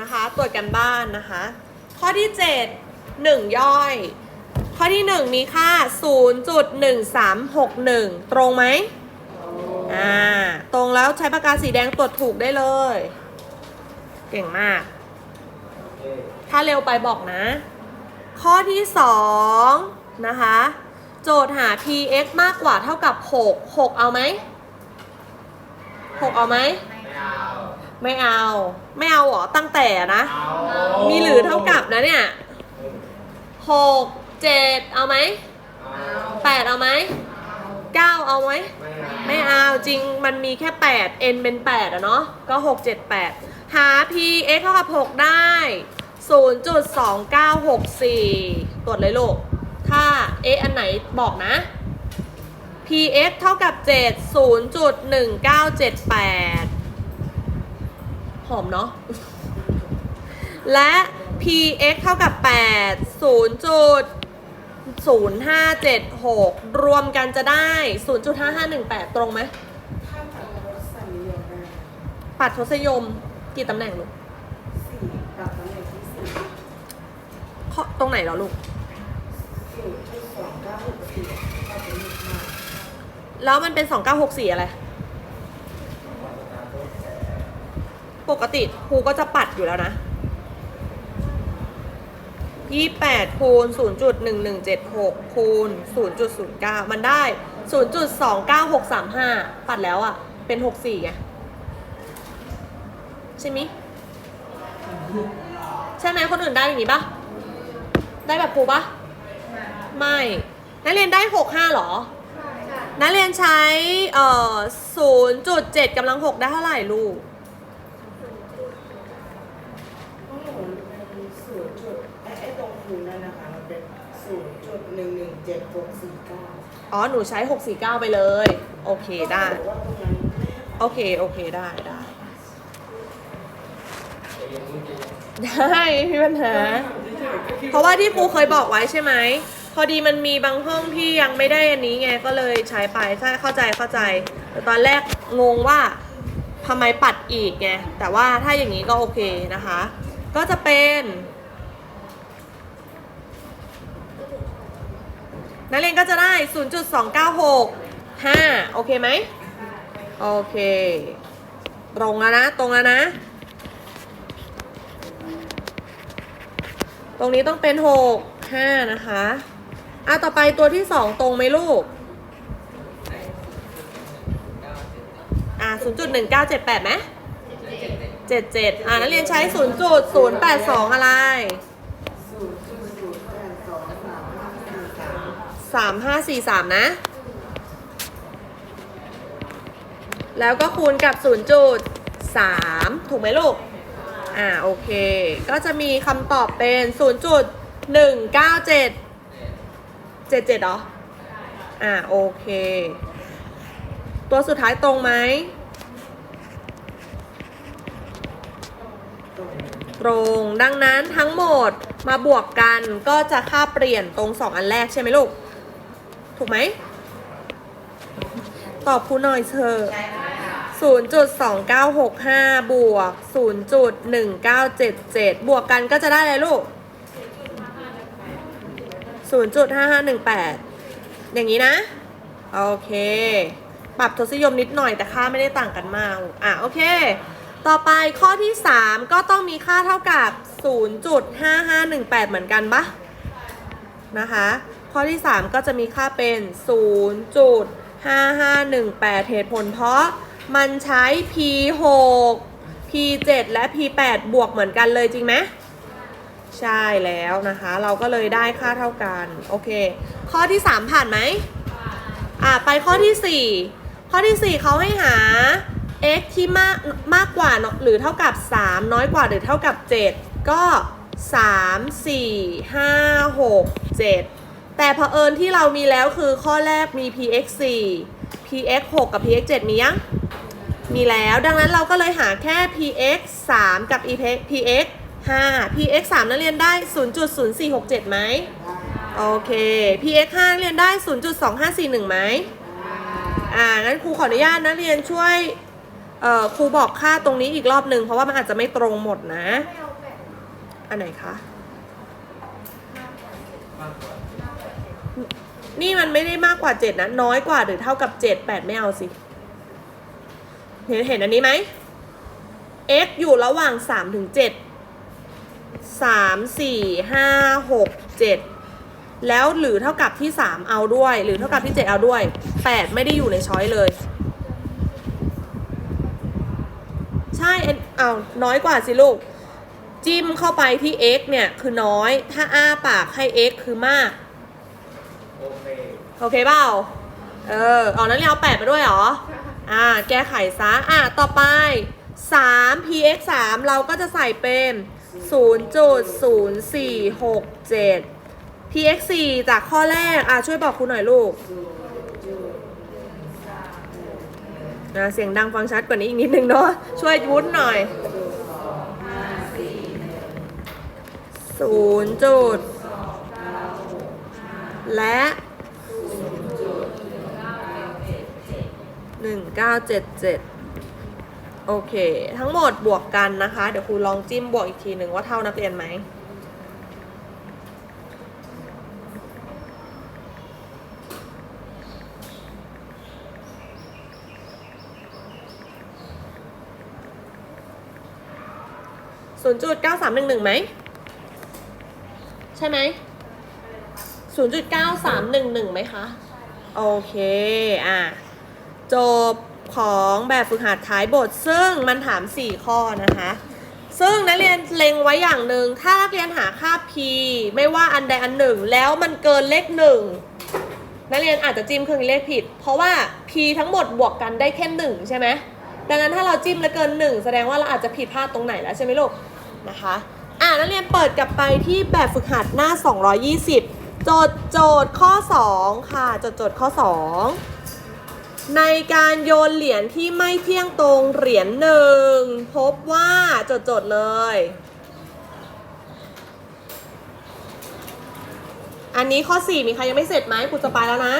นะคะ ตรวจกันบ้านนะคะ ข้อที่ 7 1 ย่อย ข้อที่ 1 มีค่า 0.1361 ตรงไหมอ่าตรงแล้วใช้ปากกาสีแดงตรวจถูกได้เลย เก่งมาก ถ้าเร็วไปบอกนะ ข้อที่ 2 นะคะ โจทย์หา px มากกว่าเท่ากับ 6 6 เอาไหม 6 เอาไหม ไม่เอา ไม่เอาเหรอตั้งแต่นะ มีหรือเท่ากับนะเนี่ย6 7เอาไหม8เอาไหม9เอาไหมไม่เอาจริงมันมีแค่8 n เป็น8อะเนาะก็6 7 8หา p x เท่ากับ6ได้0.2964ตรวจเลยลูกถ้า x อันไหนบอกนะ p x เท่ากับ7 0.1978ห หอมเนาะ และ p x เท่ากับ 8 0.0576 รวมกันจะได้ 0.5518 ตรงไหมปัดทศยม กี่ตำแหน่งลูกสี่ตัดตำแหน่งที่สี่ข้อตรงไหนเหรอลูก แล้วมันเป็น 2964 อะไร ปกติครูก็จะปัดอยู่แล้วนะ28คูณ0.1176คูณ0.09มันได้0.29635ปัดแล้วอะ่ะ เป็น64ไงใช่มิใช่ไหมคนอื่นได้อย่างนี้ปะได้แบบครูปะไม่นักเรียนได้65หรอนักเรียนใช้เอ่อ0.7กำลัง6ได้เท่าไหร่ลูก ข้างหนูเป็นศูนย์จุดไอ้ไอ้ตรงคูณนั่นนะคะมันเป็นศูนย์จุดหนึ่งหนึ่ง เจ็ดหกสี่เก้าอ๋อ หนูใช้ 649 ไปเลย โอเคได้ ว่าตรงนั้นโอเค โอเคได้ได้ ได้ไม่มีปัญหา เพราะว่าที่ครูเคยบอกไว้ใช่ไหม พอดีมันมีบางห้องที่ยังไม่ได้อันนี้ไงก็เลยใช้ไปใช่เข้าใจเข้าใจแต่ตอนแรกงงว่าทำไมปัดอีกไงแต่ว่าถ้าอย่างนี้ก็โอเคนะคะ ก็จะเป็น นักเรียนก็จะได้ 0.296 5 โอเคไหม โอเค ตรงแล้วนะ ตรงแล้วนะ ตรงนี้ต้องเป็น 6 5 นะคะอะต่อไปตัวที่ 2 ตรงไหมลูกอะ0.1978ไหม77อะนักเรียนใช้ 0.082 อะไร สามห้าสี่สามนะ แล้วก็คูณกับ0.3ถูกไหมลูก อ่า โอเค ก็จะมีคำตอบเป็น0.197 77เจ็ดหรอ อ่า โอเค ตัวสุดท้ายตรงไหมตรงตรงดังนั้นทั้งหมดมาบวกกันก็จะค่าเปลี่ยนตรง 2 อันแรกใช่ไหมลูก ถูกไหม ตอบครูหน่อยเธอ0.2965 บวก 0.1977 บวกกันก็จะได้อะไรลูก 0.5518 อย่างนี้นะ โอเค ปรับทศนิยมนิดหน่อยแต่ค่าไม่ได้ต่างกันมาก อะ โอเค ต่อไปข้อที่ 3 ก็ต้องมีค่าเท่ากับ 0.5518 เหมือนกันปะนะคะ ข้อที่ 3 ก็จะมีค่าเป็น 0.5518 เหตุผลเพราะมันใช้ P6 P7 และ P8 บวกเหมือนกันเลยจริงไหมใช่แล้วนะคะ เราก็เลยได้ค่าเท่ากัน โอเค ข้อที่ 3 ผ่านไหมอ่าไปข้อที่ 4 ข้อที่ 4 เขาให้หา x ที่มากมากกว่าหรือเท่ากับ 3 น้อยกว่าหรือเท่ากับ 7 ก็ 3 4 5 6 7 แต่เผอิญที่เรามีแล้วคือข้อแรกมี px 4 px 6 กับ px 7 มียัง มีแล้วดังนั้นเราก็เลยหาแค่ px 3 กับ px 5 px 3นักเรียนได้ 0.0467ไหมโอเค px 5นักเรียนได้ 0.2541ไหมอ่างั้นครูขออนุญาตนักเรียนช่วยเอ่อครูบอกค่าตรงนี้อีกรอบหนึ่งเพราะว่ามันอาจจะไม่ตรงหมดนะ อันไหนคะ มากกว่าเจ็ด มากกว่า มากกว่าเจ็ด นี่มันไม่ได้มากกว่า7นะ น้อยกว่าหรือเท่ากับ7 8ไม่เอาสิ เห็นเห็นอันนี้ไหม x อยู่ระหว่าง3ถึง7 3 4 5 6 7แล้วหรือเท่ากับที่3เอาด้วย หรือเท่ากับที่7เอาด้วย8ไม่ได้อยู่ในช้อยเลย ใช่เอ็นเอาน้อยกว่าสิลูกจิ้มเข้าไปที่ x เนี่ยคือน้อย ถ้าอ้าปากให้ x คือมาก โอเค โอเคเปล่า เออเอานั้นเรียนเอาแปดมาด้วยเหรอ อ่า แก้ไขซะ อะต่อไป 3 px 3เราก็จะใส่เป็น 0.0467 px 4จากข้อแรก อะช่วยบอกครูหน่อยลูกศูนย์จุดอะเสียงดังฟังชัดกว่านี้อีกนิดนึงเนาะ ช่วยวุ้นหน่อยศูนย์จุด และหนึ่งเก้าเจ็ดเจ็ดโอเค ทั้งหมดบวกกันนะคะ เดี๋ยวครูลองจิ้มบวกอีกทีหนึ่งว่าเท่านักเรียนไหมศูนย์จุดเก้าสามหนึ่งหนึ่งไหม ใช่ไหม ศูนย์จุดเก้าสามหนึ่งหนึ่งไหมคะ โอเค อะ จบของแบบฝึกหัดท้ายบท ซึ่งมันถาม 4 ข้อนะคะ ซึ่งนักเรียนเล็งไว้อย่างหนึ่ง ถ้านักเรียนหาค่า p ไม่ว่าอันใดอันหนึ่ง แล้วมันเกินเลขหนึ่งนักเรียนอาจจะจิ้มเครื่องเลขผิด เพราะว่า p ทั้งหมดบวกกันได้แค่หนึ่งใช่ไหม ดังนั้นถ้าเราจิ้มแล้วเกินหนึ่งแสดงว่าเราอาจจะผิดพลาดตรงไหนแล้วใช่ไหมลูก นะคะ อ่านักเรียนเปิดกลับไปที่แบบฝึกหัดหน้า 220 จทย์โจทย์ข้อ 2 ค่ะโจทย์โจทย์ข้อ 2 ในการโยนเหรียญที่ไม่เที่ยงตรงเหรียญหนึ่งพบว่าโจทย์โจทย์เลย อันนี้ข้อ 4 มีใครยังไม่เสร็จไหมครูจะไปแล้วนะ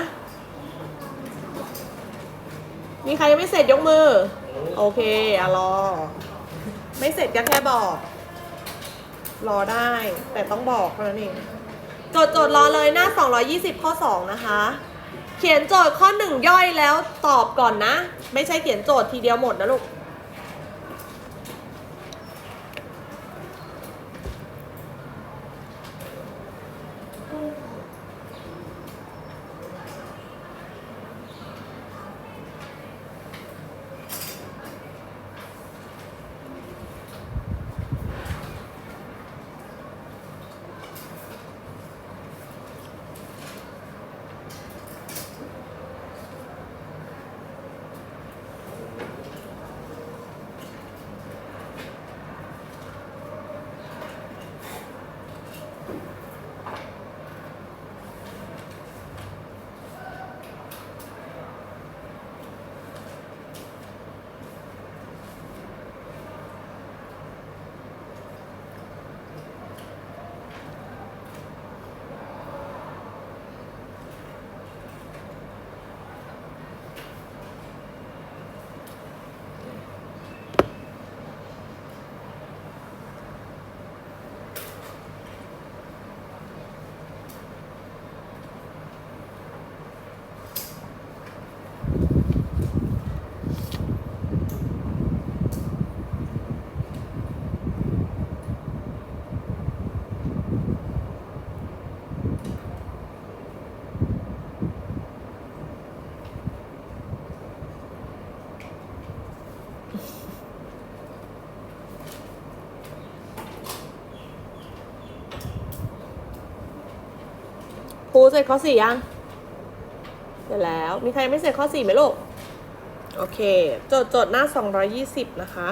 มีใครยังไม่เสร็จยกมือ โอเคอะรอ ไม่เสร็จก็แค่บอก รอได้แต่ต้องบอกเท่านั้นเอง โจทย์โจทย์รอเลยหน้า 220 ข้อ 2 นะคะ เขียนโจทย์ข้อ 1 ย่อยแล้วตอบก่อนนะ ไม่ใช่เขียนโจทย์ทีเดียวหมดนะลูก เสร็จข้อสี่ยัง เสร็จแล้ว มีใครไม่เสร็จข้อสี่ไหมลูก โอเค โจทย์โจทย์หน้า 220 นะคะ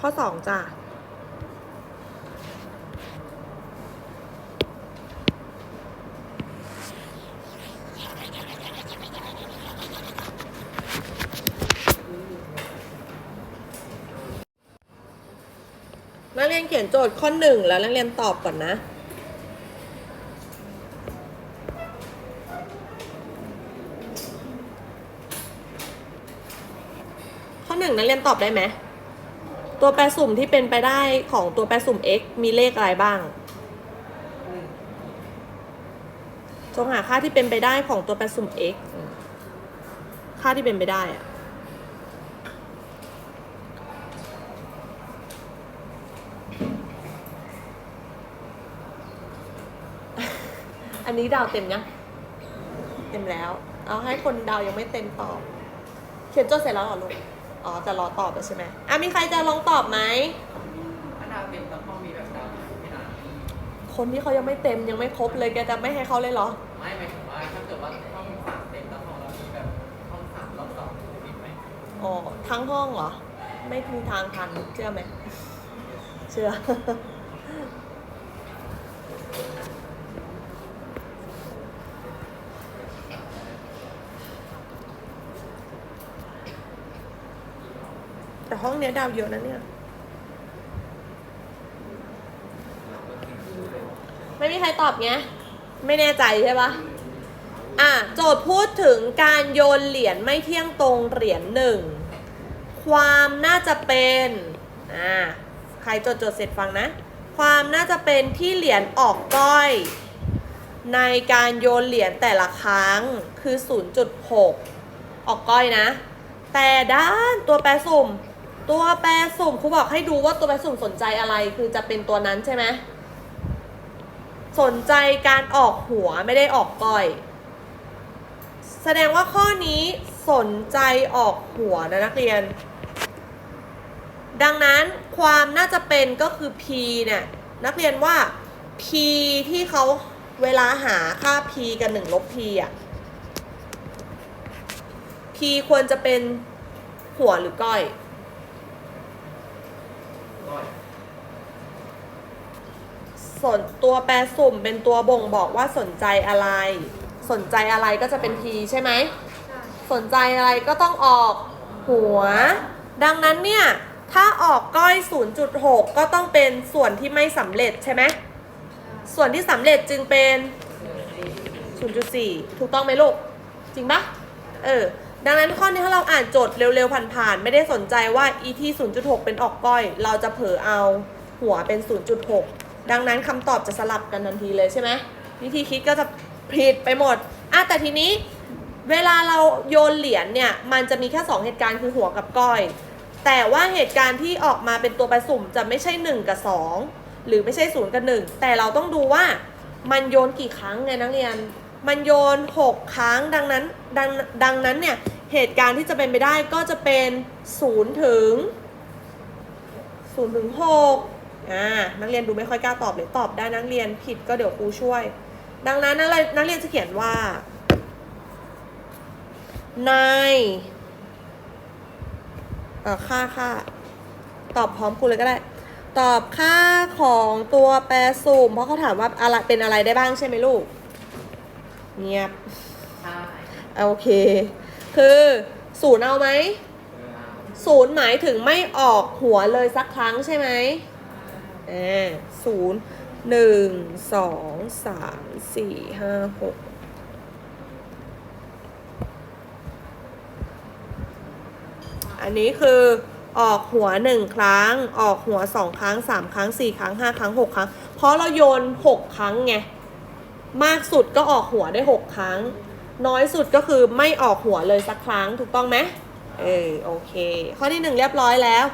ข้อสองจ้ะ เรียนเขียนโจทย์ข้อหนึ่งแล้วนักเรียนตอบก่อนนะข้อหนึ่งนักเรียนตอบได้ไหมตัวแปรสุ่มที่เป็นไปได้ของตัวแปรสุ่ม x มีเลขอะไรบ้างจงหาค่าที่เป็นไปได้ของตัวแปรสุ่ม x ค่าที่เป็นไปได้อะ อันนี้ดาวเต็มยังเต็มแล้ว เอาให้คนดาวยังไม่เต็มตอบ เขียนโจทย์เสร็จแล้วเหรอลูก อ๋อจะรอตอบแล้วใช่ไหมอะมีใครจะลองตอบไหมถ้าดาวเต็มต้องห้องมีแบบดาวไม่นานคนที่เขายังไม่เต็มยังไม่ครบเลยแกจะไม่ให้เขาเลยเหรอ ไม่หมายถึงว่าถ้าเกิดว่าห้องสามเต็มแล้วห้องเรามีแบบห้องสามรอบสองติดไหมอ๋อทั้งห้องเหรอ ไม่มีทางทันเชื่อไหมเชื่อ แต่ห้องเนี้ยดาวเยอะนะเนี่ย ไม่มีใครตอบไงไม่แน่ใจใช่ปะอะ โจทย์พูดถึงการโยนเหรียญไม่เที่ยงตรงเหรียญหนึ่ง ความน่าจะเป็น อ่า ครจดจดเสร็จฟังนะ ความน่าจะเป็นที่เหรียญออกก้อย ในการโยนเหรียญแต่ละครั้งคือ 0.6 ออกก้อยนะ แต่ด้านตัวแปรสุ่ม ตัวแปรสุ่มครูบอกให้ดูว่าตัวแปรสุ่มสนใจอะไรคือจะเป็นตัวนั้นใช่ไหมสนใจการออกหัวไม่ได้ออกก้อย แสดงว่าข้อนี้สนใจออกหัวนะนักเรียน ดังนั้นความน่าจะเป็นก็คือ p เนี่ยนักเรียนว่า p ที่เขาเวลาหาค่า p กับ1ลบ p อะ p ควรจะเป็นหัวหรือก้อยก้อยสนตัวแปรสุ่มเป็นตัวบ่งบอกว่าสนใจอะไร สนใจอะไรก็จะเป็น p ใช่ไหมใช่สนใจอะไรก็ต้องออกหัว ดังนั้นเนี่ย ถ้าออกก้อย 0.6 ก็ต้องเป็นส่วนที่ไม่สำเร็จใช่ไหม ส่วนที่สำเร็จจึงเป็น 0.4 ถูกต้องไหมลูก จริงปะเออ ดังนั้นข้อนี้ถ้าเราอ่านโจทย์เร็วๆ ผ่านๆ ไม่ได้สนใจว่า e ที่ 0.6 เป็นออกก้อย เราจะเผลอเอาหัวเป็น 0.6 ดังนั้นคำตอบจะสลับกันทันทีเลยใช่ไหมวิธีคิดก็จะผิดไปหมดอะแต่ทีนี้เวลาเราโยนเหรียญเนี่ย มันจะมีแค่ 2 เหตุการณ์คือหัวกับก้อย แต่ว่าเหตุการณ์ที่ออกมาเป็นตัวแปรสุ่มจะไม่ใช่ 1 กับ 2 หรือไม่ใช่ 0 กับ 1 แต่เราต้องดูว่ามันโยนกี่ครั้งไงนักเรียน มันโยน 6 ครั้งดังนั้นดังดังนั้นเนี่ยเหตุการณ์ที่จะเป็นไปได้ก็จะเป็น0ถึง0ถึง6อ่านักเรียนดูไม่ค่อยกล้าตอบเลยตอบได้นักเรียนผิดก็เดี๋ยวครูช่วย ดังนั้นนักเรียนจะเขียนว่าใน อ่อค่าค่า ตอบพร้อมครูเลยก็ได้ ตอบค่าของตัวแปรสุ่มเพราะเขาถามว่าอะไรเป็นอะไรได้บ้างใช่ไหมลูก เงียบใช่โอเค คือศูนย์เอาไหมเออเอาศูนย์หมายถึงไม่ออกหัวเลยสักครั้งใช่ไหมอ่าศูนย์หนึ่งสองสามสี่ห้าหก อันนี้คือออกหัวหนึ่งครั้ง ออกหัวสองครั้งสามครั้งสี่ครั้งห้าครั้งหกครั้ง เพราะเราโยนหกครั้งไง มากสุดก็ออกหัวได้หกครั้ง น้อยสุดก็คือไม่ออกหัวเลยสักครั้งถูกต้องไหมเออโอเค ข้อที่หนึ่งเรียบร้อยแล้ว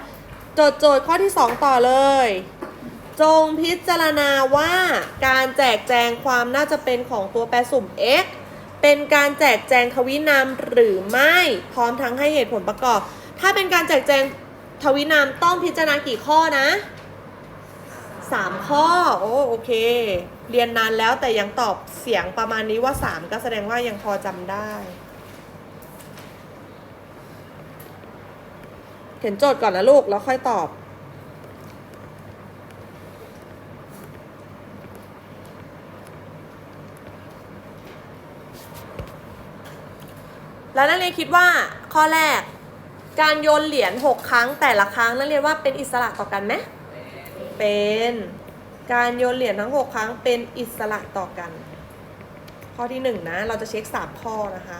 โจทย์โจทย์ข้อที่สองต่อเลย จงพิจารณาว่าการแจกแจงความน่าจะเป็นของตัวแปรสุ่ม x เป็นการแจกแจงทวินามหรือไม่พร้อมทั้งให้เหตุผลประกอบ ถ้าเป็นการแจกแจงทวินามต้องพิจารณากี่ข้อนะสามข้อ โอ้โอเค เรียนนานแล้วแต่ยังตอบเสียงประมาณนี้ว่าสามก็แสดงว่ายังพอจำได้ เขียนโจทย์ก่อนนะลูก แล้วค่อยตอบแล้วนักเรียนคิดว่าข้อแรก การโยนเหรียญ6ครั้งแต่ละครั้งนักเรียนว่าเป็นอิสระต่อกันไหมเป็นเป็น การโยนเหรียญทั้ง 6 ครั้งเป็นอิสระต่อกัน ข้อที่ 1 นะ เราจะเช็ค 3 ข้อนะคะ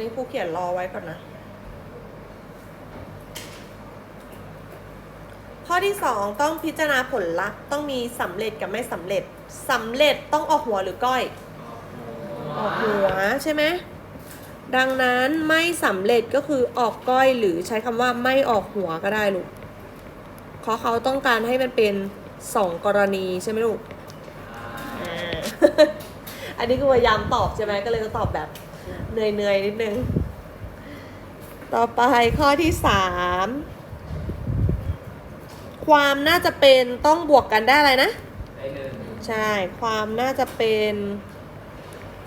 นนี้ครูเขียนรอไว้ก่อนนะ ข้อที่ 2 ต้องพิจารณาผลลัพธ์ต้องมีสำเร็จกับไม่สำเร็จสำเร็จต้องออกหัวหรือก้อย ออกหัวใช่ไหมดังนั้นไม่สำเร็จก็คือออกก้อยหรือใช้คำว่าไม่ออกหัวก็ได้ลูกเพราะเขาต้องการให้มันเป็นสองกรณีใช่ไหมลูกอ,อันนี้คือพยายามตอบใช่ไหมก็เลยจะตอบแบบ เหนื่อยๆนิดนึง ต่อไปข้อที่สามความน่าจะเป็นต้องบวกกันได้อะไรนะได้หนึ่งใช่ ความน่าจะเป็น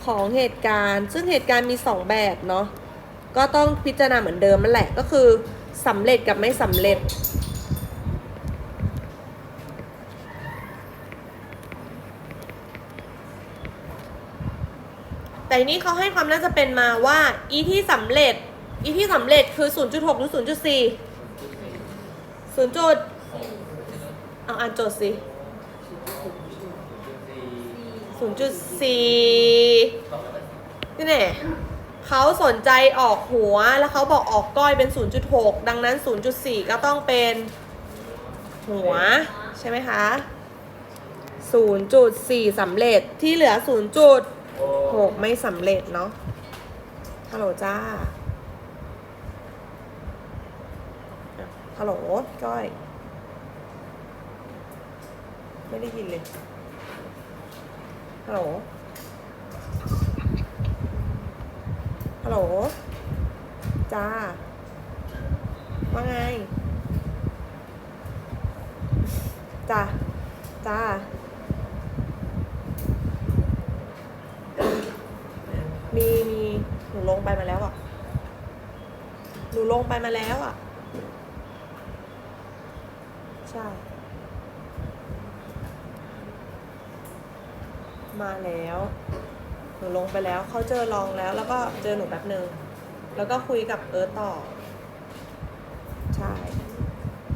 ของเหตุการณ์ ซึ่งเหตุการณ์มีสองแบบเนาะ ก็ต้องพิจารณาเหมือนเดิมนั่นแหละ ก็คือสำเร็จกับไม่สำเร็จ แต่นี้เขาให้ความน่าจะเป็นมาว่าอีที่สำเร็จอีที่สำเร็จคือ 0.6 หรือ 0.4 0จุดเอาอ่านโจทย์สิจุดสี่ศูนย์จุดสี่นี่แน่เขาสนใจออกหัวแล้วเขาบอกออกก้อยเป็น 0.6 ดังนั้น 0.4 ก็ต้องเป็นหัว ใช่ไหมคะ 0.4สำเร็จที่เหลือ 0. 0.6ไม่สำเร็จเนาะฮัลโหลจ้าอะฮัลโหลก้อย ไม่ได้ยินเลย ฮัลโหล ฮัลโหล จ้า ว่าไง จ้า จ้า มีมีหนูลงไปมาแล้วอะ หนูลงไปมาแล้วอะ ใช่ มาแล้ว หนูลงไปแล้ว เขาเจอลองแล้ว แล้วก็เจอหนูแป๊บหนึ่ง แล้วก็คุยกับเอิร์ธต่อ ใช่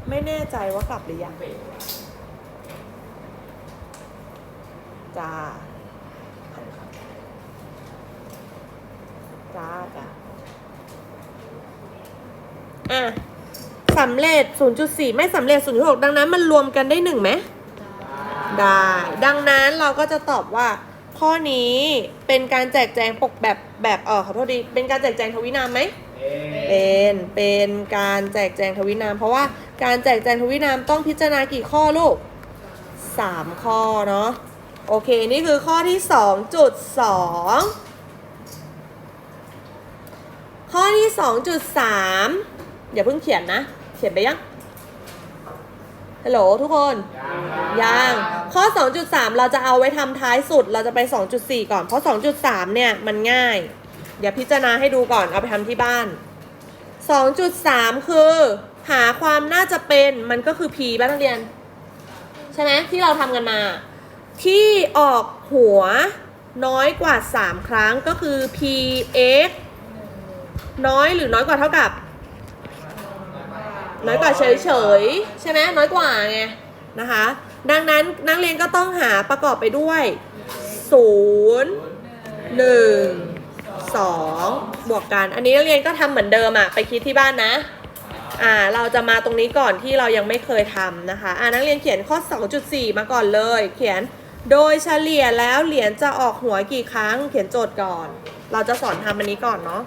ไม่แน่ใจว่ากลับหรือยังจ้า จ้าจ้าอะสำเร็จ 0.4 ไม่สำเร็จ 0.6 ดังนั้นมันรวมกันได้หนึ่งไหมได้ ดังนั้นเราก็จะตอบว่า ข้อนี้เป็นการแจกแจงปกแบบแบบเออขอโทษดี เป็นการแจกแจงทวินามไหมเอ๊ะเป็นเป็นการแจกแจงทวินาม เพราะว่าการแจกแจงทวินามต้องพิจารณากี่ข้อลูกสามข้อเนาะโอเค นี่คือข้อที่สองจุดสองข้อที่สองจุดสามอย่าเพิ่งเขียนนะ เขียนไปยัง ฮัลโหลทุกคน ยัง ข้อ 2.3 เราจะเอาไว้ทำท้ายสุด เราจะไป 2.4 ก่อน เพราะ 2.3 เนี่ยมันง่าย เดี๋ยวพิจารณาให้ดูก่อน เอาไปทำที่บ้าน 2.3 คือ หาความน่าจะเป็น มันก็คือ p บ้านนักเรียน ใช่ไหมที่เราทำกันมา ที่ออกหัวน้อยกว่า 3 ครั้งก็คือ px น้อยหรือน้อยกว่าเท่ากับ น้อยกว่าเฉยๆ ใช่ไหมน้อยกว่าไงนะคะ ดังนั้นนักเรียนก็ต้องหาประกอบไปด้วย 0 1 2 บวกกัน อันนี้นักเรียนก็ทำเหมือนเดิมอะไปคิดที่บ้านนะอ่าเราจะมาตรงนี้ก่อนที่เรายังไม่เคยทำนะคะอ่านักเรียนเขียนข้อ 2.4 มาก่อนเลย เขียนโดยเฉลี่ยแล้วเหรียญจะออกหัวกี่ครั้ง เขียนโจทย์ก่อน เราจะสอนทำอันนี้ก่อนเนาะ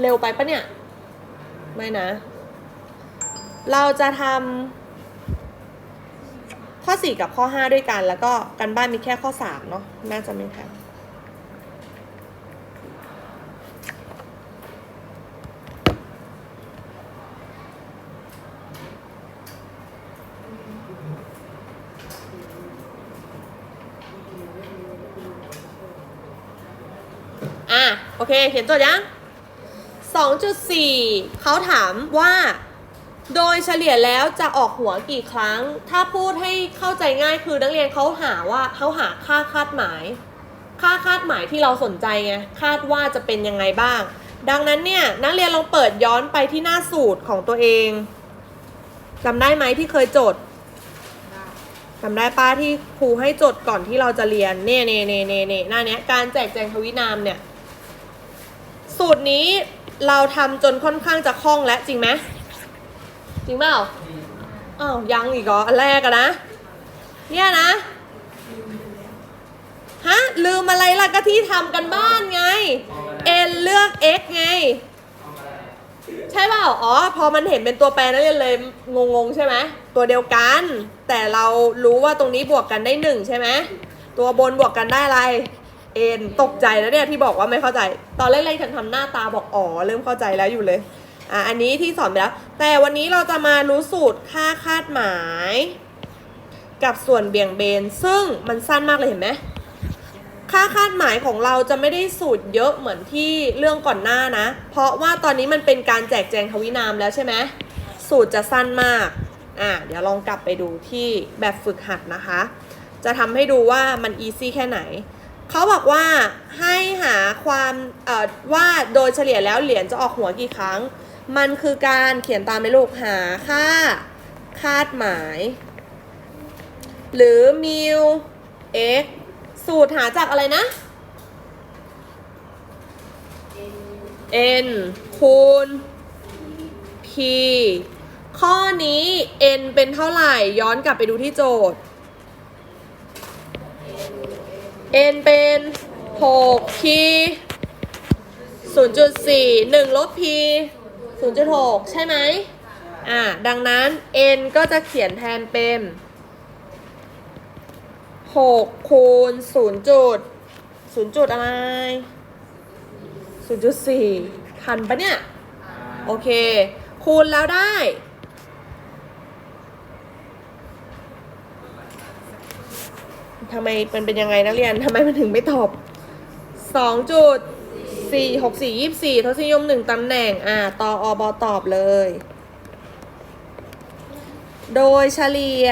เร็วไปปะเนี่ย ไม่นะ เราจะทำข้อ 4 กับข้อ 5 ด้วยกัน แล้วก็กันบ้านมีแค่ข้อ 3 เนาะน่าจะไม่ทันโอเค เขียนตัวย์ยัง 2.4 เขาถามว่า โดยเฉลี่ยแล้วจะออกหัวกี่ครั้ง ถ้าพูดให้เข้าใจง่ายคือนักเรียนเขาหาว่าเขาหาค่าคาดหมาย ค่าคาดหมายที่เราสนใจไงคาดว่าจะเป็นยังไงบ้าง ดังนั้นเนี่ยนักเรียนลองเปิดย้อนไปที่หน้าสูตรของตัวเองจำได้ไหมที่เคยจดจำได้ป้าที่ครูให้จดก่อนที่เราจะเรียนเน่เน่เน่เน่เน่หน้าเนี้ยการแจกแจงทวินามเนี่ย สูตรนี้ เราทำจนค่อนข้างจะคล่องแล้วจริงไหมจริงเปล่าอ้าวยังอีกเหรออันแรกอะนะ เนี่ยนะฮะลืมอะไรล่ะก็ที่ทำกันบ้านไง n เลือก x ไง ใช่เปล่าอ๋อ พอมันเห็นเป็นตัวแปรนักเรียนเลยงงๆใช่ไหมตัวเดียวกัน แต่เรารู้ว่าตรงนี้บวกกันได้หนึ่งใช่ไหมตัวบนบวกกันได้อะไร เอ็นตกใจแล้วเนี่ยที่บอกว่าไม่เข้าใจ ตอนแรกๆฉันทำหน้าตาบอกอ๋อเริ่มเข้าใจแล้วอยู่เลยอะอันนี้ที่สอนไปแล้ว แต่วันนี้เราจะมารู้สูตรค่าคาดหมาย กับส่วนเบี่ยงเบน ซึ่งมันสั้นมากเลยเห็นไหมค่าคาดหมายของเราจะไม่ได้สูตรเยอะเหมือนที่เรื่องก่อนหน้านะ เพราะว่าตอนนี้มันเป็นการแจกแจงทวินามแล้วใช่ไหมสูตรจะสั้นมากอะเดี๋ยวลองกลับไปดูที่แบบฝึกหัดนะคะ จะทำให้ดูว่ามันอีซี่แค่ไหน เขาบอกว่าให้หาความว่าโดยเฉลี่ยแล้วเหรียญจะออกหัวกี่ครั้ง มันคือการเขียนตามในลูกหาค่าคาดหมาย หรือมิว x สูตรหาจากอะไรนะ n คูณ p ข้อนี้ n เป็นเท่าไหร่ย้อนกลับไปดูที่โจทย์ n เป็น6 p 0.4 1ลบ p 0.6 ใช่ไหมอ่า ดังนั้น n ก็จะเขียนแทนเป็น6คูณ0จุด0จุดอะไร 0.4ทันปะเนี่ย โอเค คูณแล้วได้ ทำไมมันเป็นยังไงนักเรียนทำไมมันถึงไม่ตอบ2จุด4 6 4 24ทศนิยม1ตำแหน่ง อ่าตออบอตอบเลย โดยเฉลี่ย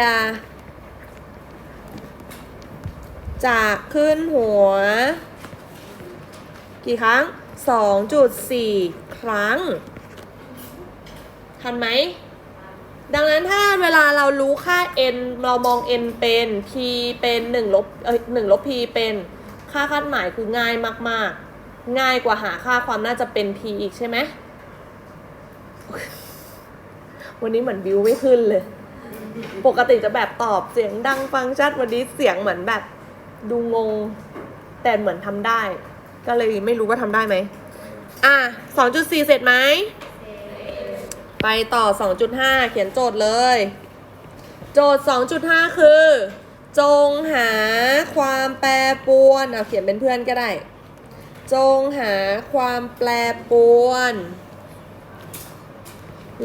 จะขึ้นหัว กี่ครั้ง 2.4 ครั้ง ทันไหม ดังนั้นถ้าเวลาเรารู้ค่า n เรามอง n เป็น p เป็น1ลบเอ้ย1ลบ p เป็นค่าคาดหมายคือง่ายมาก ๆ ง่ายกว่าหาค่าความน่าจะเป็น p อีกใช่ไหม วันนี้เหมือนบิวไม่ขึ้นเลย ปกติจะแบบตอบเสียงดังฟังชัดวันนี้เสียงเหมือนแบบ ดูงง แต่เหมือนทำได้ ก็เลยไม่รู้ว่าทำได้ไหม อะ 2.4 เสร็จไหม ไปต่อ 2.5 เขียนโจทย์เลย โจทย์ 2.5 คือ จงหาความแปรปรวนเอาเขียนเป็นเพื่อนก็ได้ จงหาความแปรปรวน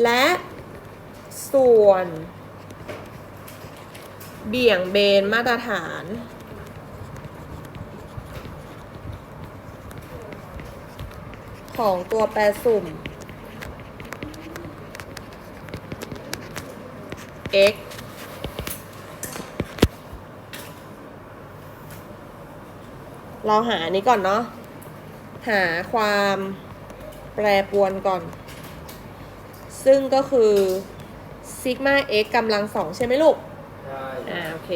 และส่วน เบี่ยงเบนมาตรฐานของตัวแปรสุ่ม x เราหาอันนี้ก่อนเนาะ หาความแปรปรวนก่อน ซึ่งก็คือซิกมา x กำลังสองใช่ไหมลูก ใช่อ่าโอเค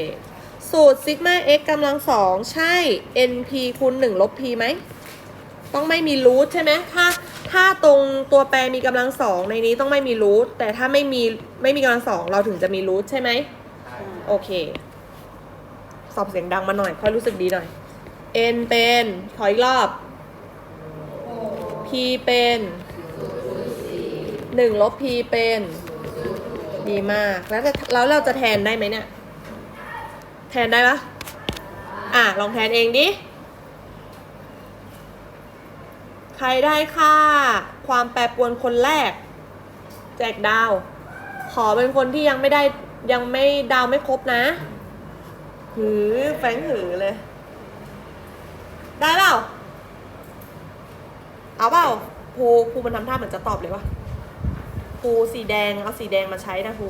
สูตรซิกมา x กำลังสองใช่ np คูณ1ลบ p ไหม ต้องไม่มีรูทใช่ไหมถ้า ถ้าตรงตัวแปรมีกำลังสองในนี้ต้องไม่มีรูทแต่ถ้าไม่มีไม่มีกำลังสองเราถึงจะมีรูทใช่ไหมใช่โอเค สอบเสียงดังมาหน่อย ค่อยรู้สึกดีหน่อย n เป็น ขออีกรอบ p เป็นหนึ่งลบ p เป็น ดีมาก แล้วจะแล้วเราจะแทนได้ไหมเนี่ย แทนได้ปะอะ ลองแทนเองดิ ใครได้ค่าความแปรปรวนคนแรก แจกดาว ขอเป็นคนที่ยังไม่ได้ยังไม่ดาวไม่ครบนะ หือแฝงหือเลย ได้เปล่า เอาเปล่าภูภูมันทำท่าเหมือนจะตอบเลยวะภูสีแดงเอาสีแดงมาใช้นะภู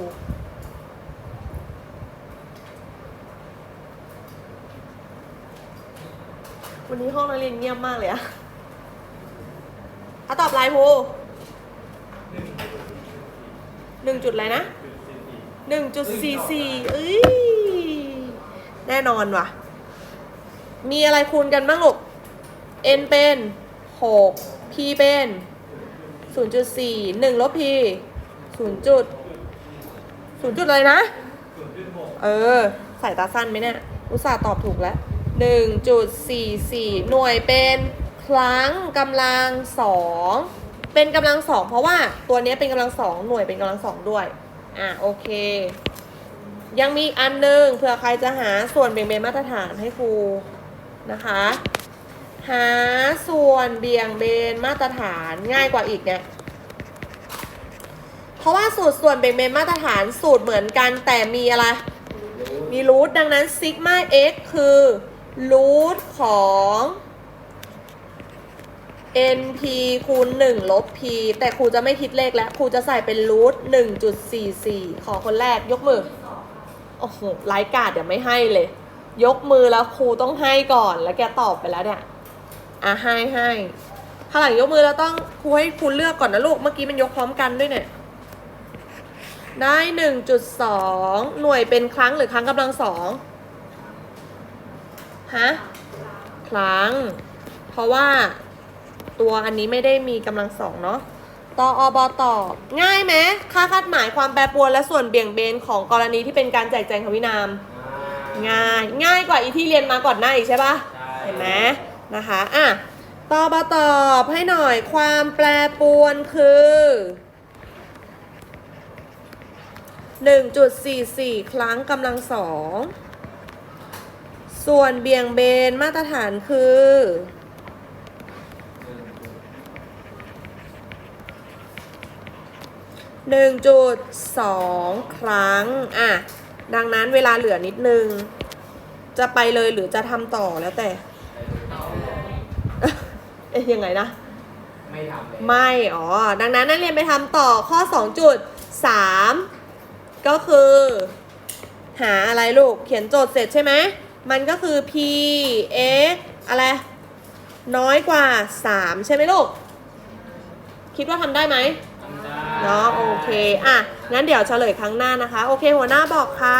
วันนี้ห้องนักเรียนเงียบมากเลยอะ อาตอบอะไรภูหนึ่งจุดอะไรนะหนึ่งจุดสี่สี่เอ้ยแน่นอนว่ะ มีอะไรคูณกันบ้างลูก n เป็น6 p เป็น0.4 1ลบ p 0จุด0จุดอะไรนะ เออ สายตาสั้นไหมเนี่ย อุตส่าห์ตอบถูกแล้ว1.44หน่วยเป็น ครั้งกำลังสองเป็นกำลังสองเพราะว่าตัวนี้เป็นกำลังสองหน่วยเป็นกำลังสองด้วย อะโอเค ยังมีอันหนึ่งเผื่อใครจะหาส่วนเบี่ยงเบนมาตรฐานให้ครูนะคะ หาส่วนเบี่ยงเบนมาตรฐานง่ายกว่าอีกเนี่ยเพราะว่าสูตรส่วนเบี่ยงเบนมาตรฐานสูตรเหมือนกันแต่มีอะไร มีรูทดังนั้นซิกมา x คือรูทของ np คูณ1ลบ p แต่ครูจะไม่คิดเลขแล้ว ครูจะใส่เป็นรูท1.44 ขอคนแรกยกมือ โอ้โหไร้กาดเดี๋ยวไม่ให้เลย ยกมือแล้วครูต้องให้ก่อน แล้วแกตอบไปแล้วเนี่ย อะให้ให้ถ้าหลังยกมือแล้วต้องครูให้ครูเลือกก่อนนะลูก เมื่อกี้มันยกพร้อมกันด้วยเนี่ย ได้หนึ่งจุดสองหน่วยเป็นครั้งหรือครั้งกำลังสอง ฮะ ครั้ง เพราะว่า ตัวอันนี้ไม่ได้มีกำลังสองเนาะตออบตอบง่ายไหมค่าคาดหมายความแปรปรวนและส่วนเบี่ยงเบนของกรณีที่เป็นการแจกแจงคำวินาม ง่าย ง่ายกว่าอีที่เรียนมาก่อนหน้าอีกใช่ปะเห็นไหมนะคะอะตอบตอบให้หน่อยความแปรปรวนคือ 1.44 ครั้งกำลังสอง ส่วนเบี่ยงเบนมาตรฐานคือ 1.2 ครั้ง อะ ดังนั้นเวลาเหลือนิดนึง จะไปเลยหรือจะทำต่อแล้วแต่ เอ๊ยยังไงนะ ไม่ทำเลยไม่ อ๋อ ดังนั้นนักเรียนไปทำต่อข้อ 2.3 ก็คือ หาอะไรลูก เขียนโจทย์เสร็จใช่ไหม มันก็คือ p x อะไร น้อยกว่า 3 ใช่ไหมลูก คิดว่าทำได้ไหมทำได้ เนาะโอเค อะ งั้นเดี๋ยวเฉลยครั้งหน้านะคะ โอเค หัวหน้าบอกค่ะ